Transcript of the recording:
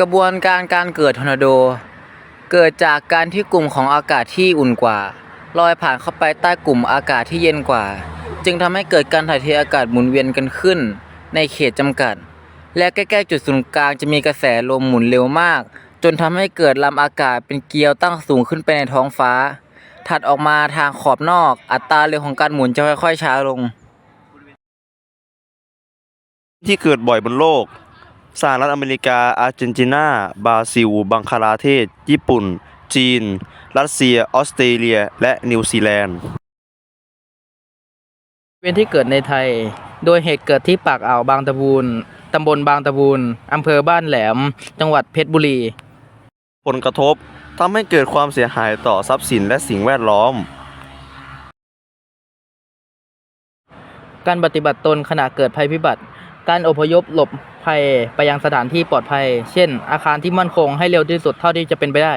กระบวนการการเกิดทอร์นาโด เกิดจากการที่กลุ่มของอากาศที่อุ่นกว่าลอยผ่านเข้าไปใต้กลุ่มอากาศที่เย็นกว่า จึงทำให้เกิดการถ่ายเทอากาศหมุนเวียนกันขึ้น ในเขตจำกัด และใกล้ๆจุดศูนย์กลางจะมีกระแสลมหมุนเร็วมาก จนทำให้เกิดลำอากาศเป็นเกลียวตั้งสูงขึ้นไปในท้องฟ้า ถัดออกมาทางขอบนอก อัตราเร็วของการหมุนจะค่อยๆช้าลง ที่เกิดบ่อยบนโลก สหรัฐอเมริกา อาร์เจนตินา บราซิล บังคลาเทศ ญี่ปุ่น จีน รัสเซีย ออสเตรเลีย และนิวซีแลนด์เวียนที่เกิดในไทย โดยเหตุเกิดที่ปากอ่าวบางตะบูน ตำบลบางตะบูน อำเภอบ้านแหลม จังหวัดเพชรบุรี ผลกระทบทำให้เกิดความเสียหายต่อทรัพย์สินและสิ่งแวดล้อม การปฏิบัติตนขณะเกิดภัยพิบัติ การอพยพหลบภัยไปยังสถานที่ปลอดภัย เช่น อาคารที่มั่นคงให้เร็วที่สุดเท่าที่จะเป็นไปได้